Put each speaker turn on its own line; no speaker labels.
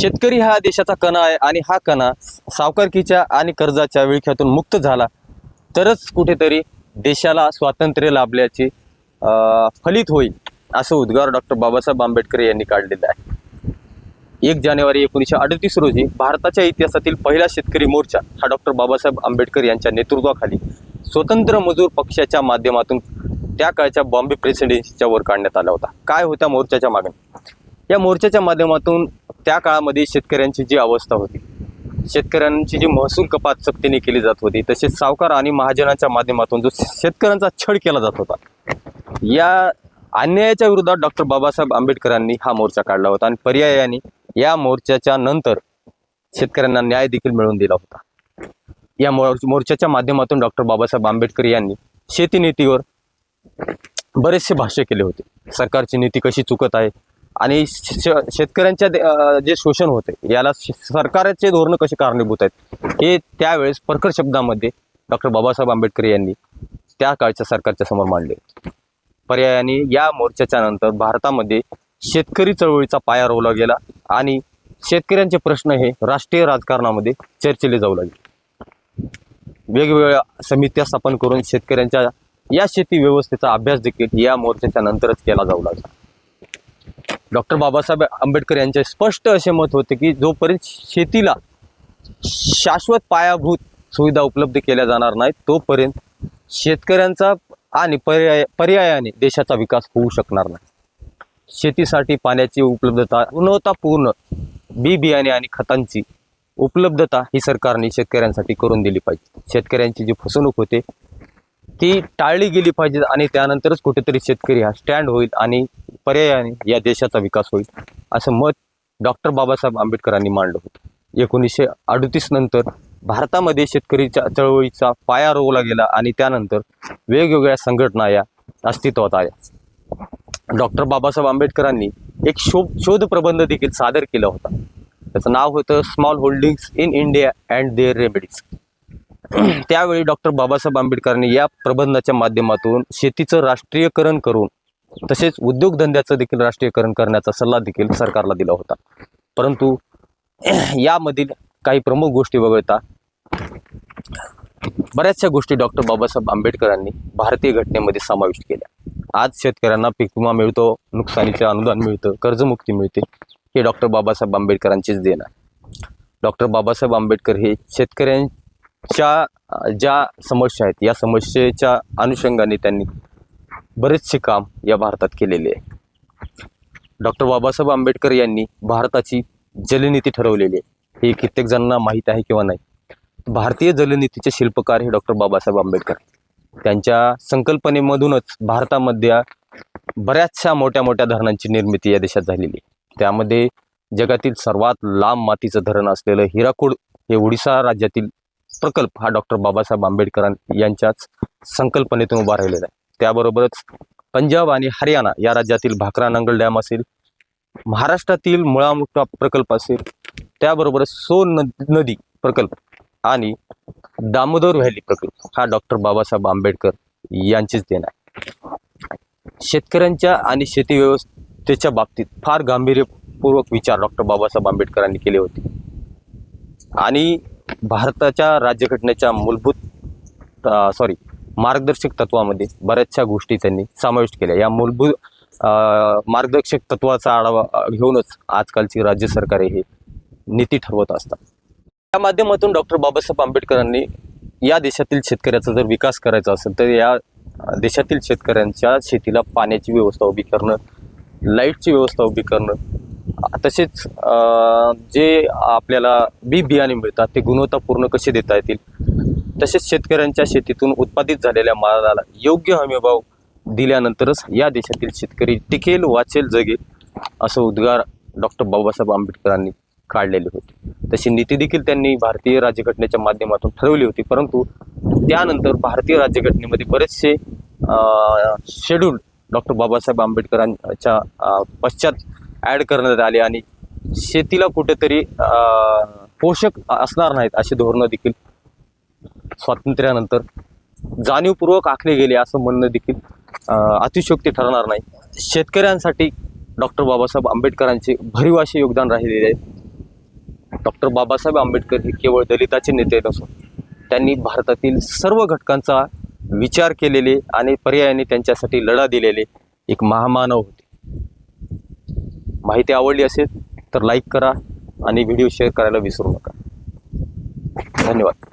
शेतकरी हा देशाचा कणा आहे आणि हा कणा सावकारकीच्या आणि कर्जाच्या विळख्यातून मुक्त झाला. तरच कुठेतरी देशाला स्वातंत्र्य लाभल्याचे अं, फलित होईल असं उद्गार डॉक्टर बाबासाहेब आंबेडकर यांनी काढलेला आहे. एक जानेवारी एकोणीसशे अडतीस रोजी भारताच्या इतिहासातील पहिला शेतकरी मोर्चा हा डॉक्टर बाबासाहेब आंबेडकर यांच्या नेतृत्वाखाली स्वतंत्र मजूर पक्षाच्या माध्यमातून त्या काळच्या बॉम्बे प्रेसिडेन्सीच्या वर काढण्यात आला होता. काय होत्या मोर्चाच्या मागण्या? या मोर्चाच्या माध्यमातून त्या काळामध्ये शेतकऱ्यांची जी अवस्था होती शेतकऱ्यांची जी महसूल कपात सक्तीने केली जात होती तसेच सावकार आणि महाजनाच्या माध्यमातून जो शेतकऱ्यांचा छळ केला जात होता या अन्यायाच्या विरोधात डॉक्टर बाबासाहेब आंबेडकरांनी हा मोर्चा काढला होता आणि पर्यायाने या मोर्चाच्या नंतर शेतकऱ्यांना न्याय देखील मिळवून दिला होता. या मोर्चाच्या माध्यमातून डॉक्टर बाबासाहेब आंबेडकर यांनी शेती नीतीवर बरेचसे भाष्य केले होते. सरकारची नीती कशी चुकत आहे आणि शेतकऱ्यांच्या जे शोषण होते याला सरकारचे धोरणं कसे कारणीभूत आहेत हे त्यावेळेस परखड शब्दामध्ये डॉक्टर बाबासाहेब आंबेडकर यांनी त्या काळच्या सरकारच्या समोर मांडले. पर्यायाने या मोर्चाच्या नंतर भारतामध्ये शेतकरी चळवळीचा पाया रोवला गेला आणि शेतकऱ्यांचे प्रश्न हे राष्ट्रीय राजकारणामध्ये चर्चिले जाऊ लागले. वेगवेगळ्या समित्या स्थापन करून शेतकऱ्यांच्या या शेती व्यवस्थेचा अभ्यास देखील या मोर्चाच्या नंतरच केला जाऊ लागला. डॉक्टर बाबासाहेब आंबेडकर यांचे स्पष्ट असे मत होते की जोपर्यंत शेतीला शाश्वत पायाभूत सुविधा उपलब्ध केल्या जाणार नाहीत तोपर्यंत शेतकऱ्यांचा आणि पर्याय पर्यायाने देशाचा विकास होऊ शकणार नाही. शेतीसाठी पाण्याची उपलब्धता गुणवत्तापूर्ण बी बियाणे आणि खतांची उपलब्धता ही सरकारने शेतकऱ्यांसाठी करून दिली पाहिजे. शेतकऱ्यांची जी फसवणूक होते ती टाळली गेली पाहिजे आणि त्यानंतरच कुठेतरी शेतकरी हा स्टँड होईल आणि पर्यायाने या देशाचा विकास होईल असं मत डॉक्टर बाबासाहेब आंबेडकरांनी मांडलं होतं. एकोणीसशे अडतीस नंतर भारतामध्ये शेतकरीच्या चळवळीचा पाया रोवला गेला आणि त्यानंतर वेगवेगळ्या संघटना या अस्तित्वात आल्या. डॉक्टर बाबासाहेब आंबेडकरांनी एक शोध शोध प्रबंध देखील सादर केला होता. त्याचं नाव होतं small holdings in India and their remedies त्यावेळी डॉक्टर बाबासाहेब आंबेडकरांनी या प्रबंधाच्या माध्यमातून शेतीचं राष्ट्रीयकरण करून तसेच उद्योगधंद्याचं देखील राष्ट्रीयकरण करण्याचा सल्ला देखील सरकारला दिला होता. परंतु यामधील काही प्रमुख गोष्टी वगळता बऱ्याचशा गोष्टी डॉक्टर बाबासाहेब आंबेडकरांनी भारतीय घटनेमध्ये समाविष्ट केल्या. आज शेतकऱ्यांना पीक विमा मिळतो नुकसानीचे अनुदान मिळतं कर्जमुक्ती मिळते हे डॉक्टर बाबासाहेब आंबेडकरांचीच देण आहे. डॉक्टर बाबासाहेब आंबेडकर हे शेतकऱ्यां च्या ज्या समस्या आहेत या समस्येच्या अनुषंगाने त्यांनी बरेचसे काम या भारतात केलेले आहे. डॉक्टर बाबासाहेब आंबेडकर यांनी भारताची जलनीती ठरवलेली आहे. हे कित्येक जणांना माहीत आहे किंवा नाही. भारतीय जलनीतीचे शिल्पकार हे डॉक्टर बाबासाहेब आंबेडकर. त्यांच्या संकल्पनेमधूनच भारतामध्ये बऱ्याचशा मोठ्या मोठ्या धरणांची निर्मिती या देशात झालेली आहे. त्यामध्ये जगातील सर्वात लांब मातीचं धरण असलेलं हिराकूड हे ओडिसा राज्यातील प्रकल्प हा डॉक्टर बाबासाहेब आंबेडकर यांच्याच संकल्पनेतून उभा राहिलेला आहे. त्याबरोबरच पंजाब आणि हरियाणा या राज्यातील भाकरा नंगल डॅम असेल महाराष्ट्रातील मुळामुठा प्रकल्प असेल त्याबरोबरच सोन नदी प्रकल्प आणि दामोदर व्हॅली प्रकल्प हा डॉक्टर बाबासाहेब आंबेडकर यांचीच देण आहे. शेतकऱ्यांच्या आणि शेती व्यवस्थेच्या बाबतीत फार गांभीर्यपूर्वक विचार डॉक्टर बाबासाहेब आंबेडकरांनी केले होते. आणि भारताच्या राज्यघटनेच्या मूलभूत सॉरी मार्गदर्शक तत्वामध्ये बऱ्याचशा गोष्टी त्यांनी समाविष्ट केल्या. या मूलभूत मार्गदर्शक तत्वाचा आढावा घेऊनच आजकालची राज्य सरकारे हे नीती ठरवत असतात. या माध्यमातून डॉक्टर बाबासाहेब आंबेडकरांनी या देशातील शेतकऱ्याचा जर विकास करायचा असेल तर या देशातील शेतकऱ्यांच्या शेतीला पाण्याची व्यवस्था उभी करणं लाईटची व्यवस्था उभी करणं तसेच जे आपल्याला बी बियाणे मिळतात ते गुणवत्तापूर्ण कसे देता येतील? तसेच शेतकऱ्यांच्या शेतीतून उत्पादित झालेल्या मालाला योग्य हमीभाव दिल्यानंतरच या देशातील शेतकरी टिकेल वाचेल जगेल असं उद्गार डॉक्टर बाबासाहेब आंबेडकरांनी काढलेले होते. तशी नीती देखील त्यांनी भारतीय राज्यघटनेच्या माध्यमातून ठरवली होती. परंतु त्यानंतर भारतीय राज्यघटनेमध्ये बरेचसे शेड्यूल डॉक्टर बाबासाहेब आंबेडकरांच्या पश्चात ॲड करण्यात आले आणि शेतीला कुठेतरी पोषक असणार नाहीत अशी धोरणं देखील स्वातंत्र्यानंतर जाणीवपूर्वक आखले गेले असं म्हणणं देखील अतिशयोक्ती ठरणार नाही. शेतकऱ्यांसाठी डॉक्टर बाबासाहेब आंबेडकरांचे भरीव असे योगदान राहिलेले आहे. डॉक्टर बाबासाहेब आंबेडकर हे केवळ दलिताचे नेते नसून त्यांनी भारतातील सर्व घटकांचा विचार केलेले आणि पर्यायाने त्यांच्यासाठी लढा दिलेले एक महामानव होते. माहिती आवडली असेल तर लाईक करा आणि व्हिडिओ शेअर करायला विसरू नका. धन्यवाद.